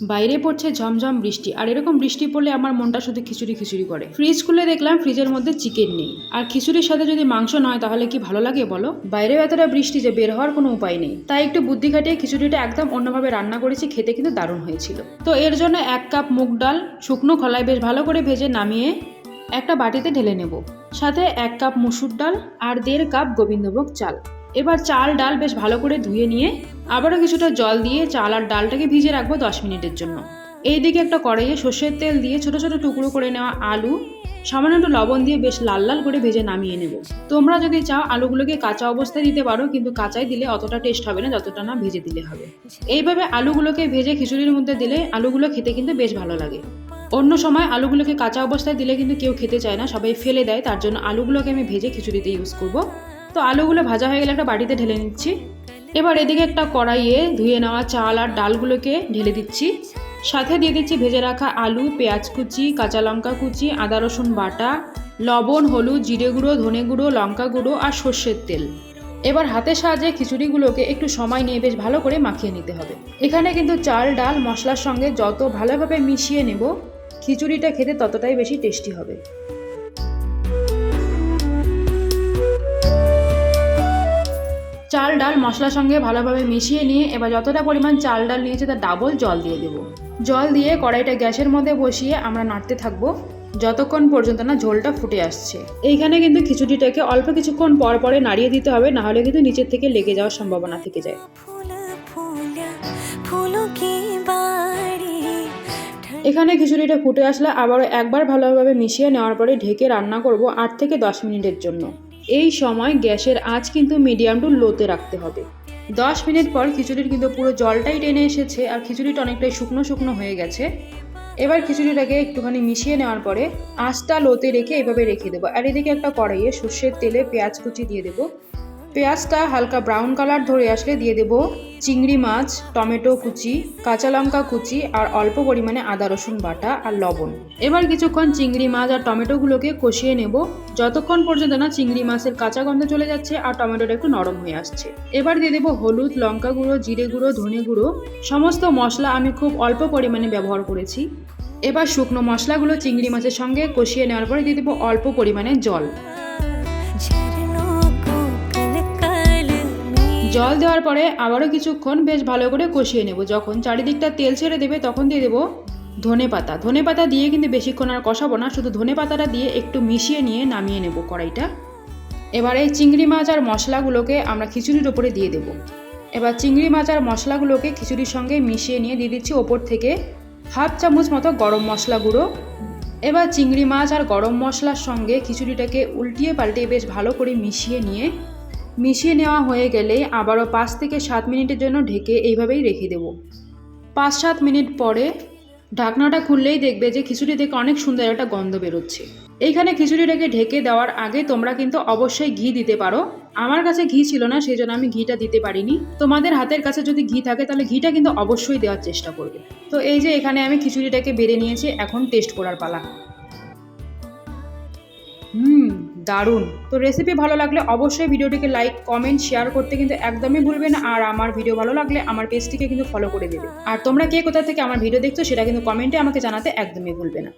বাইরে পড়ছে ঝমঝম বৃষ্টি। আর এরকম বৃষ্টি পড়লে আমার মনটা শুধু খিচুড়ি খিচুড়ি করে। ফ্রিজ খুলে দেখলাম ফ্রিজের মধ্যে চিকেন নেই। আর খিচুড়ির সাথে যদি মাংস নয়, তাহলে কি ভালো লাগে বলো? বাইরে এতটা বৃষ্টি যে বের হওয়ার কোনো উপায় নেই। তাই একটু বুদ্ধি খাটিয়ে খিচুড়িটা একদম অন্যভাবে রান্না করেছি, খেতে কিন্তু দারুণ হয়েছিল। তো এর জন্য এক কাপ মুগ ডাল, শুকনো খলায় বেশ ভালো করে ভেজে নামিয়ে একটা বাটিতে ঢেলে নেব। সাথে এক কাপ মুসুর ডাল আর দেড় কাপ গোবিন্দভোগ চাল। এবার চাল ডাল বেশ ভালো করে ধুয়ে নিয়ে আবারও কিছুটা জল দিয়ে চাল আর ডালটাকে ভিজে রাখব দশ মিনিটের জন্য। এইদিকে একটা কড়াইয়ে সর্ষের তেল দিয়ে ছোট ছোট টুকরো করে নেওয়া আলু, সামান্য একটু লবণ দিয়ে বেশ লাল লাল করে ভেজে নামিয়ে নেব। তোমরা যদি চাও আলুগুলোকে কাঁচা অবস্থায় দিতে পারো, কিন্তু কাঁচাই দিলে অতটা টেস্ট হবে না, যতটা না ভেজে দিলে হবে। এইভাবে আলুগুলোকে ভেজে খিচুড়ির মধ্যে দিলে আলুগুলো খেতে কিন্তু বেশ ভালো লাগে। অন্য সময় আলুগুলোকে কাঁচা অবস্থায় দিলে কিন্তু কেউ খেতে চায় না, সবাই ফেলে দেয়, তার জন্য আলুগুলোকে আমি ভেজে খিচুড়িতে ইউজ করব। তো আলুগুলো ভাজা হয়ে গেলে একটা বাটিতে ঢেলে নিচ্ছি। এবার এদিকে একটা কড়াইয়ে ধুয়ে নেওয়া চাল আর ডালগুলোকে ঢেলে দিচ্ছি। সাথে দিয়ে দিচ্ছি ভেজে রাখা আলু, পেঁয়াজ কুচি, কাঁচা লঙ্কা কুচি, আদা, রসুন বাটা, লবণ, হলুদ, জিরে গুঁড়ো, ধনে গুঁড়ো, লঙ্কা গুঁড়ো আর সর্ষের তেল। এবার হাতের সাহায্যে খিচুড়িগুলোকে একটু সময় নিয়ে বেশ ভালো করে মাখিয়ে নিতে হবে। এখানে কিন্তু চাল, ডাল, মশলার সঙ্গে যত ভালোভাবে মিশিয়ে নেব, খিচুড়িটা খেতে ততটাই বেশি টেস্টি হবে। চাল, ডাল, মশলার সঙ্গে ভালোভাবে মিশিয়ে নিয়ে এবার যতটা পরিমাণ চাল, ডাল নিয়েছে তার ডাবল জল দিয়ে দেবো। জল দিয়ে কড়াইটা গ্যাসের মধ্যে বসিয়ে আমরা নাড়তে থাকব। যতক্ষণ পর্যন্ত না ঝোলটা ফুটে আসছে। এইখানে কিন্তু খিচুড়িটাকে অল্প কিছুক্ষণ পর পরে নাড়িয়ে দিতে হবে নাহলে কিন্তু নিচের থেকে লেগে যাওয়ার সম্ভাবনা থেকে যায়। এখানে খিচুড়িটা ফুটে আসলে আবারও একবার ভালোভাবে মিশিয়ে নেওয়ার পরে ঢেকে রান্না করব আট থেকে দশ মিনিটের জন্য। এই সময় গ্যাসের আঁচ কিন্তু মিডিয়াম টু লোতে রাখতে হবে। দশ মিনিট পর খিচুড়ির কিন্তু পুরো জলটাই টেনে এসেছে আর খিচুড়িটা অনেকটাই শুকনো শুকনো হয়ে গেছে। এবার খিচুড়িটাকে একটুখানি মিশিয়ে নেওয়ার পরে আঁচটা লোতে রেখে এভাবে রেখে দেবো। আর এদিকে একটা কড়াইয়ে সর্ষের তেলে পেঁয়াজ কুচি দিয়ে দেবো। পেঁয়াজটা হালকা ব্রাউন কালার ধরে আসলে দিয়ে দেব। চিংড়ি মাছ, টমেটো কুচি, কাঁচা লঙ্কা কুচি আর অল্প পরিমাণে আদা, রসুন বাটা আর লবণ। এবার কিছুক্ষণ চিংড়ি মাছ আর টমেটোগুলোকে কষিয়ে নেব। যতক্ষণ পর্যন্ত না চিংড়ি মাছের কাঁচা গন্ধ চলে যাচ্ছে আর টমেটোটা একটু নরম হয়ে আসছে। এবার দিয়ে দেবো হলুদ, লঙ্কা গুঁড়ো, জিরে গুঁড়ো, ধনে গুঁড়ো। সমস্ত মশলা আমি খুব অল্প পরিমাণে ব্যবহার করেছি। এবার শুকনো মশলাগুলো চিংড়ি মাছের সঙ্গে কষিয়ে নেওয়ার পরে দিয়ে দেবো অল্প পরিমাণে জল। জল দেওয়ার পরে আবারও কিছুক্ষণ বেশ ভালো করে কষিয়ে নেব। যখন চারিদিকটা তেল ছেড়ে দেবে তখন দিয়ে দেবো ধনে পাতা। ধনে পাতা দিয়ে কিন্তু বেশিক্ষণ আর কষাবো না, শুধু ধনে পাতাটা দিয়ে একটু মিশিয়ে নিয়ে নামিয়ে নেব কড়াইটা। এবার এই চিংড়ি মাছ আর মশলাগুলোকে আমরা খিচুড়ির ওপরে দিয়ে দেবো। এবার চিংড়ি মাছ আর মশলাগুলোকে খিচুড়ির সঙ্গে মিশিয়ে নিয়ে দিয়ে দিচ্ছি ওপর থেকে হাফ চামচ মতো গরম মশলা গুঁড়ো। এবার চিংড়ি মাছ আর গরম মশলার সঙ্গে খিচুড়িটাকে উল্টিয়ে পাল্টিয়ে বেশ ভালো করে মিশিয়ে নিয়ে মিশিয়ে নেওয়া হয়ে গেলে আবারও পাঁচ থেকে সাত মিনিটের জন্য ঢেকে এইভাবেই রেখে দেব। পাঁচ সাত মিনিট পরে ঢাকনাটা খুললেই দেখবে যে খিচুড়ি থেকে অনেক সুন্দর একটা গন্ধ বেরোচ্ছে। এইখানে খিচুড়িটাকে ঢেকে দেওয়ার আগে তোমরা কিন্তু অবশ্যই ঘি দিতে পারো। আমার কাছে ঘি ছিল না, সেই জন্য আমি ঘিটা দিতে পারিনি। তোমাদের হাতের কাছে যদি ঘি থাকে, তাহলে ঘিটা কিন্তু অবশ্যই দেওয়ার চেষ্টা করবে। তো এই যে এখানে আমি খিচুড়িটাকে বেড়ে নিয়েছি, এখন টেস্ট করার পালা। হুম, দারুণ। তো রেসিপি ভালো লাগলে অবশ্যই ভিডিওটিকে লাইক কমেন্ট শেয়ার করতে কিন্তু একদমই ভুলবে না। আর আমার ভিডিও ভালো লাগলে আমার পেজটিকে কিন্তু ফলো করে দেবে। আর তোমরা কে কোথা থেকে আমার ভিডিও দেখছ সেটা কিন্তু কমেন্টে আমাকে জানাতে একদমই ভুলবে না।